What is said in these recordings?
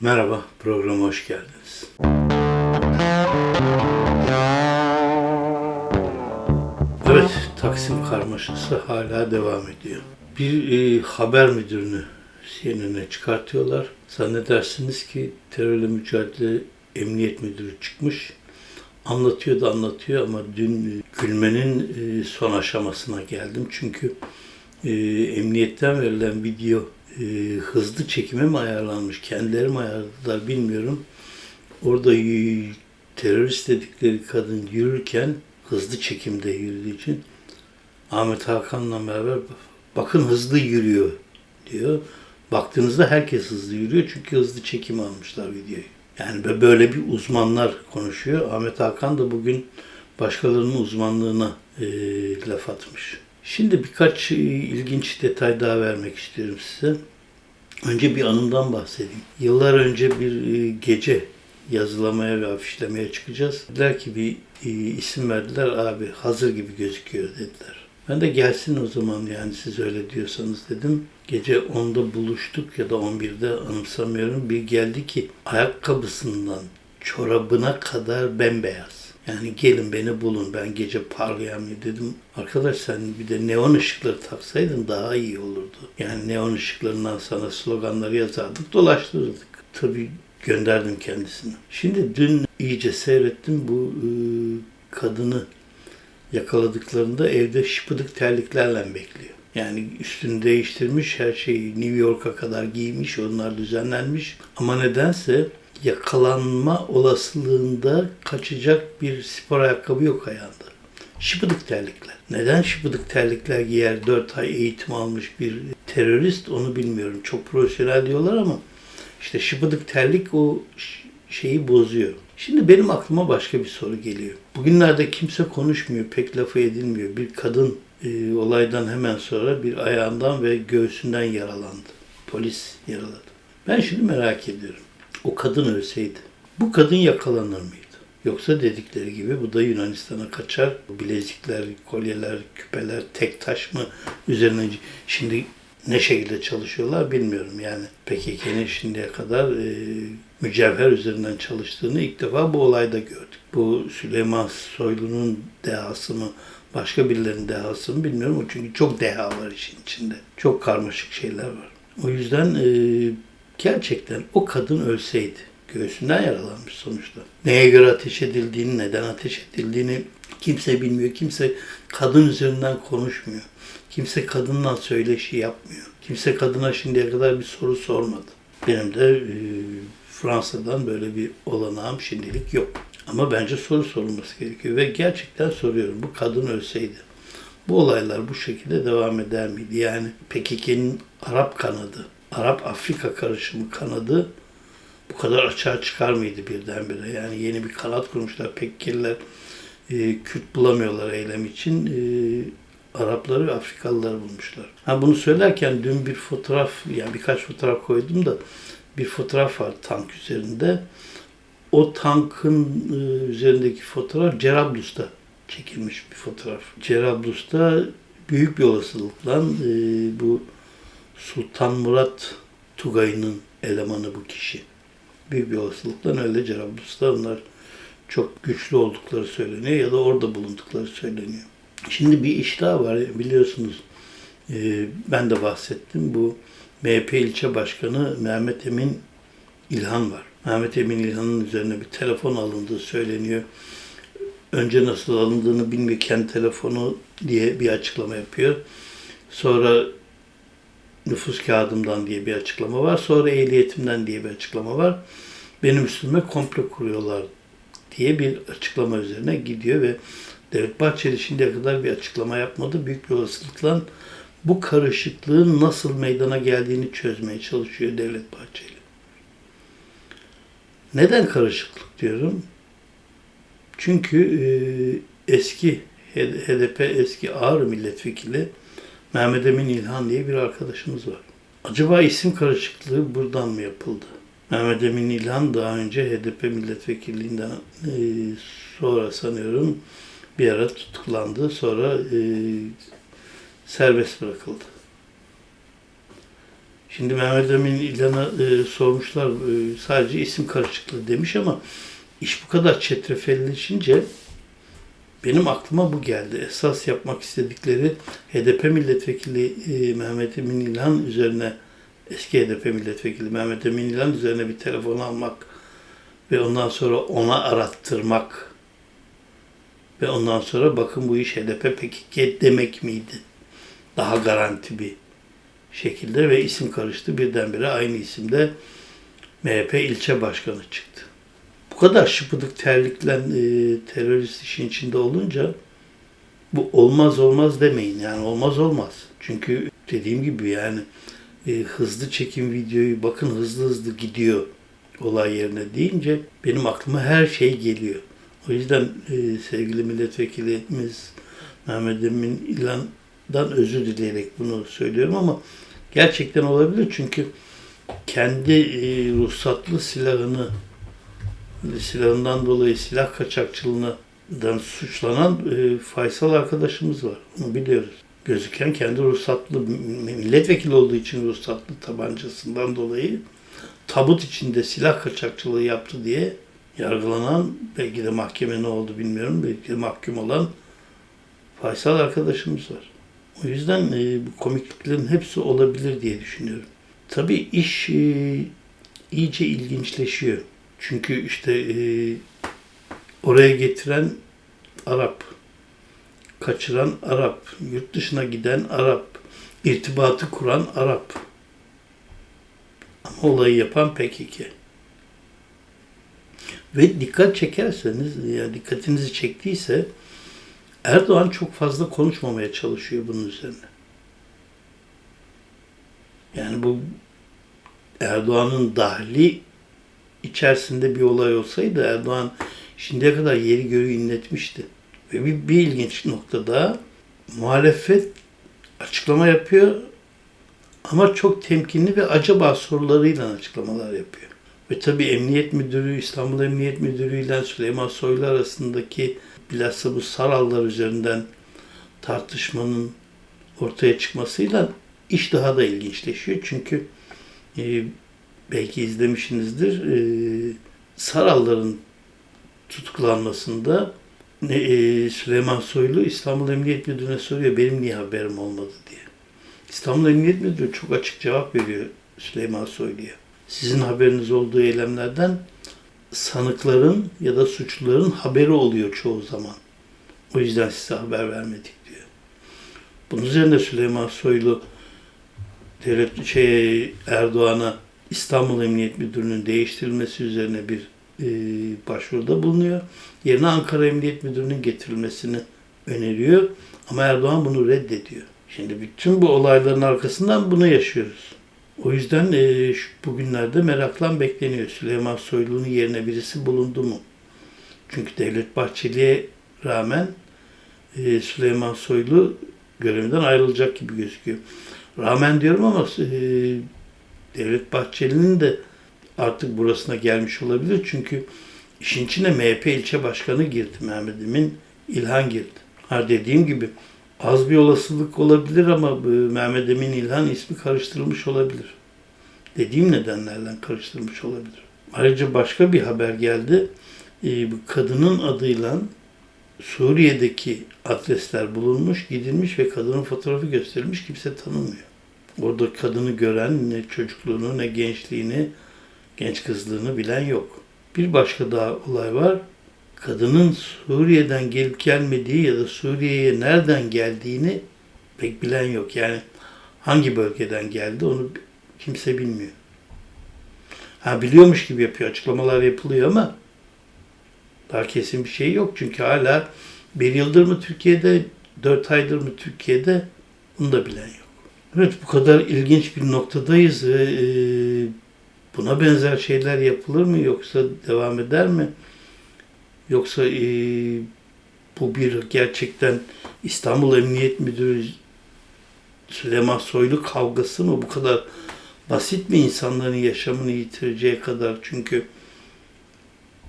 Merhaba, programa hoş geldiniz. Evet, Taksim karmaşası hala devam ediyor. Bir e, haber müdürünü CNN'e çıkartıyorlar. Zannedersiniz ki terörle mücadele emniyet müdürü çıkmış. Anlatıyor da anlatıyor ama dün gülmenin e, son aşamasına geldim. Çünkü e, emniyetten verilen video e, hızlı çekime mi ayarlanmış, kendileri mi ayarladılar bilmiyorum. Orada terörist dedikleri kadın yürürken hızlı çekimde yürüdüğü için Ahmet Hakan'la beraber bakın hızlı yürüyor diyor. Baktığınızda herkes hızlı yürüyor çünkü hızlı çekim almışlar videoyu. Yani bö- böyle bir uzmanlar konuşuyor. Ahmet Hakan da bugün başkalarının uzmanlığına e, laf atmış. Şimdi birkaç e, ilginç detay daha vermek istiyorum size. Önce bir anımdan bahsedeyim. Yıllar önce bir e, gece yazılamaya ve afişlemeye çıkacağız. Dediler ki bir e, isim verdiler abi hazır gibi gözüküyor dediler. Ben de gelsin o zaman yani siz öyle diyorsanız dedim. Gece 10'da buluştuk ya da 11'de anımsamıyorum. Bir geldi ki ayakkabısından çorabına kadar bembeyaz. Yani gelin beni bulun ben gece parlayamayayım dedim. Arkadaş sen bir de neon ışıkları taksaydın daha iyi olurdu. Yani neon ışıklarından sana sloganları yazardık dolaştırırdık. Tabii gönderdim kendisini. Şimdi dün iyice seyrettim bu e, kadını yakaladıklarında evde şıpıdık terliklerle bekliyor. Yani üstünü değiştirmiş, her şeyi New York'a kadar giymiş, onlar düzenlenmiş. Ama nedense yakalanma olasılığında kaçacak bir spor ayakkabı yok ayağında. Şıpıdık terlikler. Neden şıpıdık terlikler giyer 4 ay eğitim almış bir terörist onu bilmiyorum. Çok profesyonel diyorlar ama işte şıpıdık terlik o şeyi bozuyor. Şimdi benim aklıma başka bir soru geliyor. Bugünlerde kimse konuşmuyor, pek lafı edilmiyor. Bir kadın e, olaydan hemen sonra bir ayağından ve göğsünden yaralandı. Polis yaraladı. Ben şimdi merak ediyorum. O kadın ölseydi, bu kadın yakalanır mıydı? Yoksa dedikleri gibi bu da Yunanistan'a kaçar. Bilezikler, kolyeler, küpeler, tek taş mı üzerine şimdi ne şekilde çalışıyorlar bilmiyorum yani. PKK'nin şimdiye kadar e, mücevher üzerinden çalıştığını ilk defa bu olayda gördük. Bu Süleyman Soylu'nun dehası mı, başka birilerinin dehası mı bilmiyorum. Çünkü çok deha var işin içinde. Çok karmaşık şeyler var. O yüzden e, gerçekten o kadın ölseydi, göğsünden yaralanmış sonuçta. Neye göre ateş edildiğini, neden ateş edildiğini kimse bilmiyor. Kimse kadın üzerinden konuşmuyor. Kimse kadınla söyleşi yapmıyor. Kimse kadına şimdiye kadar bir soru sormadı. Benim de Fransa'dan böyle bir olanağım şimdilik yok. Ama bence soru sorulması gerekiyor ve gerçekten soruyorum. Bu kadın ölseydi bu olaylar bu şekilde devam eder miydi? Yani PKK'nin Arap kanadı, Arap-Afrika karışımı kanadı bu kadar açığa çıkar mıydı birdenbire? Yani yeni bir kanat kurmuşlar. PKK'liler e, Kürt bulamıyorlar eylem için. E, Arapları ve Afrikalıları bulmuşlar. Ha bunu söylerken dün bir fotoğraf, yani birkaç fotoğraf koydum da bir fotoğraf var tank üzerinde. O tankın e, üzerindeki fotoğraf Cerablus'ta çekilmiş bir fotoğraf. Cerablus'ta büyük bir olasılıkla e, bu Sultan Murat Tugay'ın elemanı bu kişi. Büyük bir olasılıkla öyle Cerablus'ta onlar çok güçlü oldukları söyleniyor ya da orada bulundukları söyleniyor. Şimdi bir iş daha var biliyorsunuz. e, ben de bahsettim. Bu MHP ilçe başkanı Mehmet Emin İlhan var. Mehmet Emin İlhan'ın üzerine bir telefon alındığı söyleniyor. Önce nasıl alındığını bilmiyor. Kendi telefonu diye bir açıklama yapıyor. Sonra nüfus kağıdımdan diye bir açıklama var. Sonra ehliyetimden diye bir açıklama var. Benim üstüme komplo kuruyorlar diye bir açıklama üzerine gidiyor ve Devlet Bahçeli şimdiye kadar bir açıklama yapmadı. Büyük bir olasılıkla bu karışıklığın nasıl meydana geldiğini çözmeye çalışıyor Devlet Bahçeli. Neden karışıklık diyorum? Çünkü e, eski HDP eski ağır milletvekili Mehmet Emin İlhan diye bir arkadaşımız var. Acaba isim karışıklığı buradan mı yapıldı? Mehmet Emin İlhan daha önce HDP milletvekilliğinden e, sonra sanıyorum bir ara tutuklandı. Sonra e, serbest bırakıldı. Şimdi Mehmet Emin İlhan'a e, sormuşlar e, sadece isim karışıklığı demiş ama iş bu kadar çetrefelleşince benim aklıma bu geldi. Esas yapmak istedikleri HDP milletvekili e, Mehmet Emin İlhan üzerine eski HDP milletvekili Mehmet Emin İlhan üzerine bir telefon almak ve ondan sonra ona arattırmak ve ondan sonra bakın bu iş HDP PKK demek miydi? Daha garanti bir şekilde ve isim karıştı. Birdenbire aynı isimde MHP ilçe başkanı çıktı. Bu kadar şıpıdık terliklen e, terörist işin içinde olunca bu olmaz olmaz demeyin. Yani olmaz olmaz. Çünkü dediğim gibi yani e, hızlı çekim videoyu bakın hızlı hızlı gidiyor olay yerine deyince benim aklıma her şey geliyor. O yüzden e, sevgili milletvekilimiz Mehmet Emin İlhan'dan özür dileyerek bunu söylüyorum ama gerçekten olabilir çünkü kendi e, ruhsatlı silahını silahından dolayı silah kaçakçılığından suçlanan e, Faysal arkadaşımız var. Bunu biliyoruz. Gözüken kendi ruhsatlı milletvekili olduğu için ruhsatlı tabancasından dolayı tabut içinde silah kaçakçılığı yaptı diye yargılanan belki de mahkeme ne oldu bilmiyorum belki de mahkum olan Faysal arkadaşımız var. O yüzden e, bu komikliklerin hepsi olabilir diye düşünüyorum. Tabii iş e, iyice ilginçleşiyor. Çünkü işte e, oraya getiren Arap, kaçıran Arap, yurt dışına giden Arap, irtibatı kuran Arap. Ama olayı yapan PKK. Ve dikkat çekerseniz, ya dikkatinizi çektiyse Erdoğan çok fazla konuşmamaya çalışıyor bunun üzerine. Yani bu Erdoğan'ın dahli içerisinde bir olay olsaydı Erdoğan şimdiye kadar yeri göğü inletmişti. Ve bir, bir ilginç noktada muhalefet açıklama yapıyor ama çok temkinli ve acaba sorularıyla açıklamalar yapıyor. Ve tabii Emniyet Müdürü, İstanbul Emniyet Müdürü ile Süleyman Soylu arasındaki bilhassa bu Sarallar üzerinden tartışmanın ortaya çıkmasıyla iş daha da ilginçleşiyor. Çünkü e, belki izlemişsinizdir e, Saralların tutuklanmasında e, Süleyman Soylu İstanbul Emniyet Müdürü'ne soruyor benim niye haberim olmadı diye. İstanbul Emniyet Müdürü çok açık cevap veriyor Süleyman Soylu'ya. Sizin haberiniz olduğu eylemlerden sanıkların ya da suçluların haberi oluyor çoğu zaman. O yüzden size haber vermedik diyor. Bunun üzerine Süleyman Soylu devlet şey Erdoğan'a İstanbul Emniyet Müdürü'nün değiştirilmesi üzerine bir e, başvuruda bulunuyor. Yerine Ankara Emniyet Müdürü'nün getirilmesini öneriyor. Ama Erdoğan bunu reddediyor. Şimdi bütün bu olayların arkasından bunu yaşıyoruz. O yüzden e, şu, bugünlerde meraklan bekleniyor. Süleyman Soylu'nun yerine birisi bulundu mu? Çünkü Devlet Bahçeli'ye rağmen e, Süleyman Soylu görevinden ayrılacak gibi gözüküyor. Rağmen diyorum ama e, Devlet Bahçeli'nin de artık burasına gelmiş olabilir. Çünkü işin içine MHP ilçe başkanı girdi. Mehmet Emin İlhan girdi. Ha dediğim gibi az bir olasılık olabilir ama Mehmet Emin İlhan ismi karıştırılmış olabilir. Dediğim nedenlerden karıştırılmış olabilir. Ayrıca başka bir haber geldi. E, bu kadının adıyla Suriye'deki adresler bulunmuş, gidilmiş ve kadının fotoğrafı gösterilmiş kimse tanımıyor. Orada kadını gören ne çocukluğunu ne gençliğini, genç kızlığını bilen yok. Bir başka daha olay var. Kadının Suriye'den gelip gelmediği ya da Suriye'ye nereden geldiğini pek bilen yok. Yani hangi bölgeden geldi onu kimse bilmiyor. Ha biliyormuş gibi yapıyor, açıklamalar yapılıyor ama daha kesin bir şey yok. Çünkü hala bir yıldır mı Türkiye'de, dört aydır mı Türkiye'de bunu da bilen yok. Evet bu kadar ilginç bir noktadayız ve e, buna benzer şeyler yapılır mı yoksa devam eder mi? Yoksa e, bu bir gerçekten İstanbul Emniyet Müdürü Süleyman Soylu kavgası mı? Bu kadar basit mi insanların yaşamını yitireceği kadar? Çünkü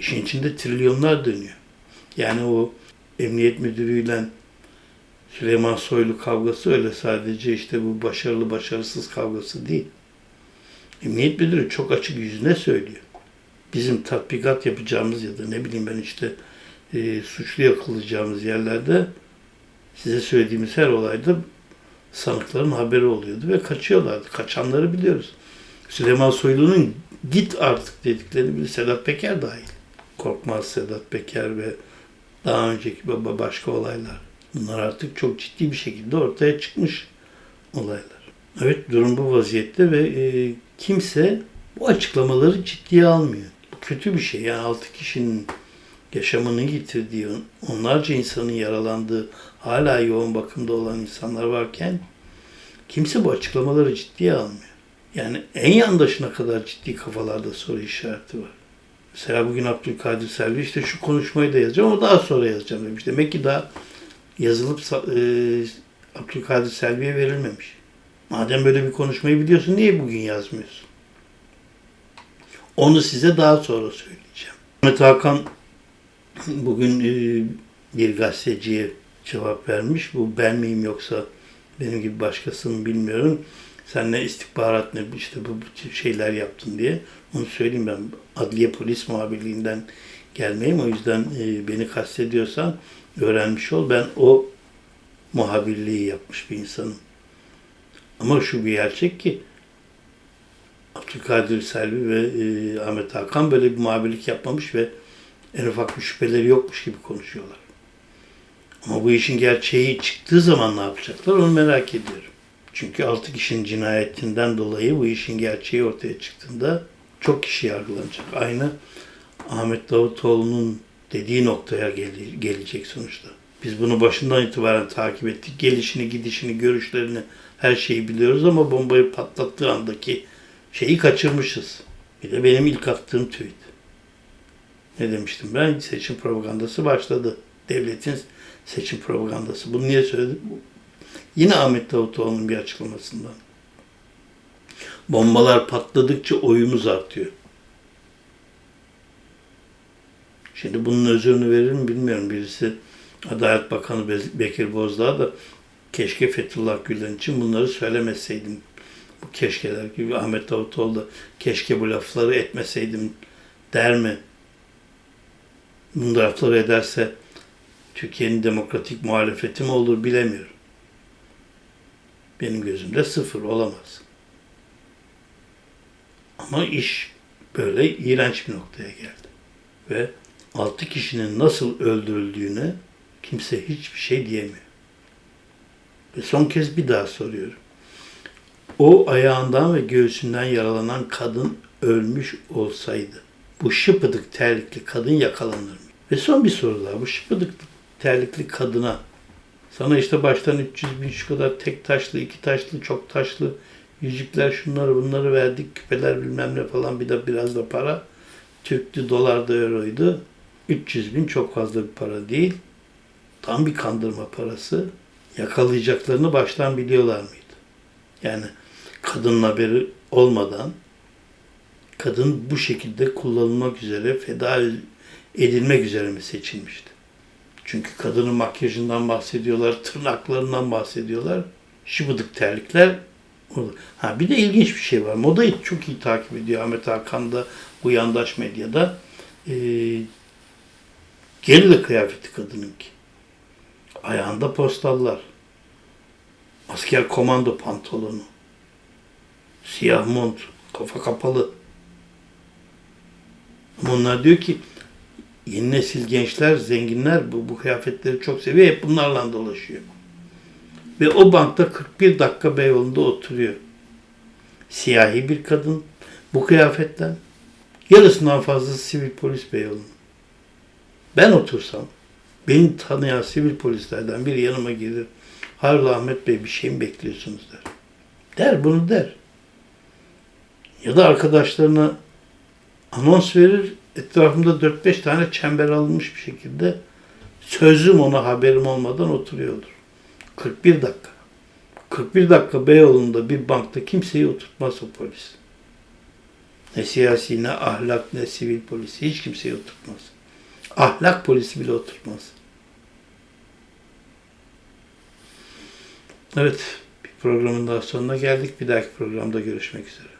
işin içinde trilyonlar dönüyor. Yani o emniyet müdürüyle Süleyman Soylu kavgası öyle sadece işte bu başarılı başarısız kavgası değil. Emniyet müdürü çok açık yüzüne söylüyor. Bizim tatbikat yapacağımız ya da ne bileyim ben işte e, suçlu yakalayacağımız yerlerde size söylediğimiz her olayda sanıkların haberi oluyordu ve kaçıyorlardı. Kaçanları biliyoruz. Süleyman Soylu'nun git artık dedikleri bir Sedat Peker dahil. Korkmaz Sedat Peker ve daha önceki baba başka olaylar. Bunlar artık çok ciddi bir şekilde ortaya çıkmış olaylar. Evet durum bu vaziyette ve e, kimse bu açıklamaları ciddiye almıyor. Bu kötü bir şey. Yani altı kişinin yaşamını yitirdiği, onlarca insanın yaralandığı, hala yoğun bakımda olan insanlar varken kimse bu açıklamaları ciddiye almıyor. Yani en yandaşına kadar ciddi kafalarda soru işareti var. Mesela bugün Abdülkadir Selvi işte şu konuşmayı da yazacağım ama daha sonra yazacağım demiş. Demek ki daha yazılıp e, Abdülkadir Selvi'ye verilmemiş. Madem böyle bir konuşmayı biliyorsun niye bugün yazmıyorsun? Onu size daha sonra söyleyeceğim. Ahmet Hakan bugün e, bir gazeteciye cevap vermiş. Bu ben miyim yoksa benim gibi başkasının bilmiyorum. Sen ne istihbarat ne işte bu tip şeyler yaptın diye. Onu söyleyeyim ben. Adliye Polis Muhabirliğinden gelmeyeyim. O yüzden e, beni kastediyorsan öğrenmiş ol. Ben o muhabirliği yapmış bir insanım. Ama şu bir gerçek ki Abdülkadir Selvi ve e, Ahmet Hakan böyle bir muhabirlik yapmamış ve en ufak bir şüpheleri yokmuş gibi konuşuyorlar. Ama bu işin gerçeği çıktığı zaman ne yapacaklar onu merak ediyorum. Çünkü altı kişinin cinayetinden dolayı bu işin gerçeği ortaya çıktığında çok kişi yargılanacak. Aynı Ahmet Davutoğlu'nun dediği noktaya gele- gelecek sonuçta. Biz bunu başından itibaren takip ettik. Gelişini, gidişini, görüşlerini her şeyi biliyoruz ama bombayı patlattığı andaki şeyi kaçırmışız. Bir de benim ilk attığım tweet. Ne demiştim ben? Seçim propagandası başladı. Devletin seçim propagandası. Bunu niye söyledim? Yine Ahmet Davutoğlu'nun bir açıklamasından. Bombalar patladıkça oyumuz artıyor. Şimdi bunun özürünü verir mi bilmiyorum. Birisi Adalet Bakanı Be- Bekir Bozdağ da keşke Fethullah Gülen için bunları söylemeseydim. Bu keşkeler gibi Ahmet Davutoğlu da keşke bu lafları etmeseydim der mi? Bu lafları ederse Türkiye'nin demokratik muhalefeti mi olur bilemiyorum. Benim gözümde sıfır olamaz. Ama iş böyle iğrenç bir noktaya geldi. Ve altı kişinin nasıl öldürüldüğüne kimse hiçbir şey diyemiyor. Ve son kez bir daha soruyorum. O ayağından ve göğsünden yaralanan kadın ölmüş olsaydı bu şıpıdık terlikli kadın yakalanır mı? Ve son bir soru daha. Bu şıpıdık terlikli kadına sana işte baştan 300 bin şu kadar tek taşlı, iki taşlı, çok taşlı yüzükler şunları bunları verdik. Küpeler bilmem ne falan bir de biraz da para. Türktü, dolardı, euroydu. 300 bin çok fazla bir para değil. Tam bir kandırma parası. Yakalayacaklarını baştan biliyorlar mıydı? Yani kadının haberi olmadan kadın bu şekilde kullanılmak üzere, feda edilmek üzere mi seçilmişti? Çünkü kadının makyajından bahsediyorlar, tırnaklarından bahsediyorlar. Şıbıdık terlikler. Ha bir de ilginç bir şey var. Modayı çok iyi takip ediyor Ahmet Hakan da bu yandaş medyada. Ee, gerilla kıyafeti kadınınki. Ayağında postallar. Asker komando pantolonu. Siyah mont, kafa kapalı. Ama onlar diyor ki yeni nesil gençler, zenginler bu, bu kıyafetleri çok seviyor. Hep bunlarla dolaşıyor. Ve o bankta 41 dakika Beyoğlu'nda oturuyor. Siyahi bir kadın bu kıyafetten yarısından fazlası sivil polis Beyoğlu'nun. Ben otursam beni tanıyan sivil polislerden biri yanıma gelir. Hayrola Ahmet Bey bir şey mi bekliyorsunuz der. Der bunu der. Ya da arkadaşlarına anons verir. Etrafımda 4-5 tane çember alınmış bir şekilde sözüm ona haberim olmadan oturuyordur. 41 dakika. 41 dakika Beyoğlu'nda bir bankta kimseyi oturtmaz o polis. Ne siyasi, ne ahlak, ne sivil polisi hiç kimseyi oturtmaz. Ahlak polisi bile oturtmaz. Evet, bir programın daha sonuna geldik. Bir dahaki programda görüşmek üzere.